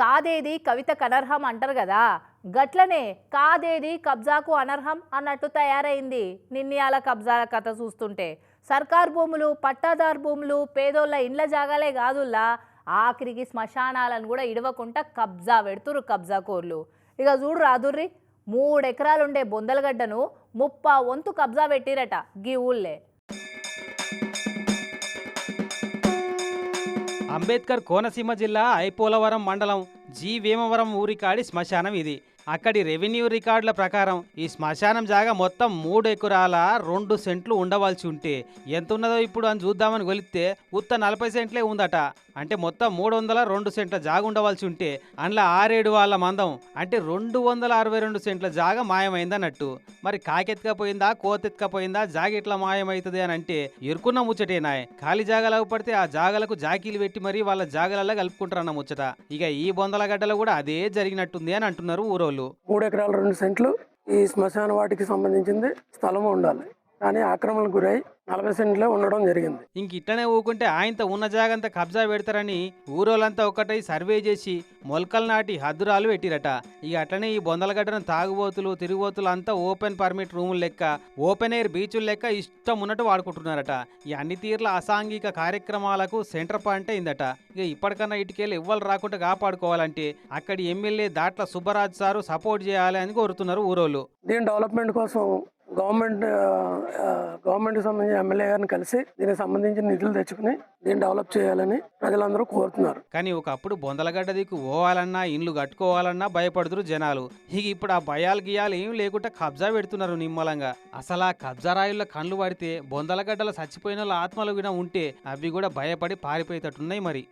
కాదేది కవితకు అనర్హం అంటారు కదా. గట్లనే కాదేది కబ్జాకు అనర్హం అన్నట్టు తయారైంది నిన్నయాల కబ్జాల కథ చూస్తుంటే. సర్కార్ భూములు పట్టాదారు భూములు పేదోళ్ళ ఇండ్ల జాగాలే కాదుల్లా. ఆఖరికి శ్మశానాలను కూడా ఇడవకుండా కబ్జా పెడుతురు కబ్జా కోర్లు. ఇక చూడు రాదుర్రి మూడెకరాలుండే బొందలగడ్డను ముప్పా వంతు కబ్జా పెట్టిరట గీ ఊళ్ళే. అంబేద్కర్ కోనసీమ జిల్లా ఐపోలవరం మండలం జీ ఊరి ఊరికాడి శ్మశానం ఇది. అక్కడి రెవెన్యూ రికార్డుల ప్రకారం ఈ శ్మశానం జాగా మొత్తం మూడు ఎకరాల రెండు సెంట్లు ఉండవలసి ఉంటే ఎంత ఉన్నదో ఇప్పుడు అని చూద్దామని కొలిస్తే ఉత్త నలభై సెంట్లే ఉందట. అంటే మొత్తం మూడు వందల రెండు సెంట్ల జాగ ఉండవలసి ఉంటే అందులో ఆరేడు వాళ్ళ మందం అంటే రెండు వందల అరవై రెండు సెంట్ల జాగ మాయమైందన్నట్టు. మరి కాకెత్తుకపోయిందా కోతెత్తుకపోయిందా జాగ ఎట్లా మాయమవుతుంది అని అంటే ఎరుకున్న ముచ్చటేనాయ్ ఖాళీ జాగాలకు పడితే ఆ జాగాలకు జాకీలు పెట్టి మరీ వాళ్ళ జాగలలో కలుపుకుంటారన్న ముచ్చట. ఇక ఈ బొంద గడ్డలో కూడా అదే జరిగినట్టుంది అని అంటున్నారు ఊరోళ్ళు. మూడు ఎకరాల రెండు సెంట్లు ఈ శ్మశాన వాటికి సంబంధించింది స్థలము ఉండాలి. కానీ ఆక్రమణకు గురై నలభై సెంట్లే ఉండడం జరిగింది. ఇంక ఇట్లనే ఊకుంటే ఆయనతో ఉన్న జాగంతా కబ్జా పెడతారని ఊరోళ్ళంతా ఒక్కటై సర్వే చేసి మొలకలు నాటి హద్దురాలు పెట్టిరట. ఇక అట్లనే ఈ బొందలగడ్డను తాగుబోతులు తిరుగుబోతులు అంతా ఓపెన్ పర్మిట్ రూములు లెక్క ఓపెన్ ఎయిర్ బీచులు లెక్క ఇష్టం ఉన్నట్టు వాడుకుంటున్నారట. ఈ అన్ని తీర్ల అసాంఘిక కార్యక్రమాలకు సెంటర్ పాయింట్ అయిందట. ఇక ఇప్పటికన్నా ఇటుకెళ్ళి ఎవ్వరు రాకుండా కాపాడుకోవాలంటే అక్కడి MLA Datla Subbaraj sir support చేయాలి అని కోరుతున్నారు ఊరోళ్ళు. దీని డెవలప్మెంట్ కోసం గవర్నమెంట్ గవర్నమెంట్ సంబంధించిన ఎమ్మెల్యే గారిని కలిసి దీనికి సంబంధించిన నిధులు తెచ్చుకుని దీన్ని డెవలప్ చేయాలని ప్రజలందరూ కోరుతున్నారు. కానీ ఒకప్పుడు బొందలగడ్డ దిక్కు పోవాలన్నా ఇండ్లు కట్టుకోవాలన్నా భయపడుతురు జనాలు. ఇక ఇప్పుడు ఆ భయాలు గియాలు ఏం లేకుండా కబ్జా పెడుతున్నారు నిమ్మలంగా. అసలు ఆ కబ్జా రాయుల్లో కళ్ళు పడితే బొందలగడ్డలో చచ్చిపోయిన వాళ్ళ ఆత్మలు కూడా ఉంటే అవి కూడా భయపడి పారిపోయేటట్టున్నాయి మరి.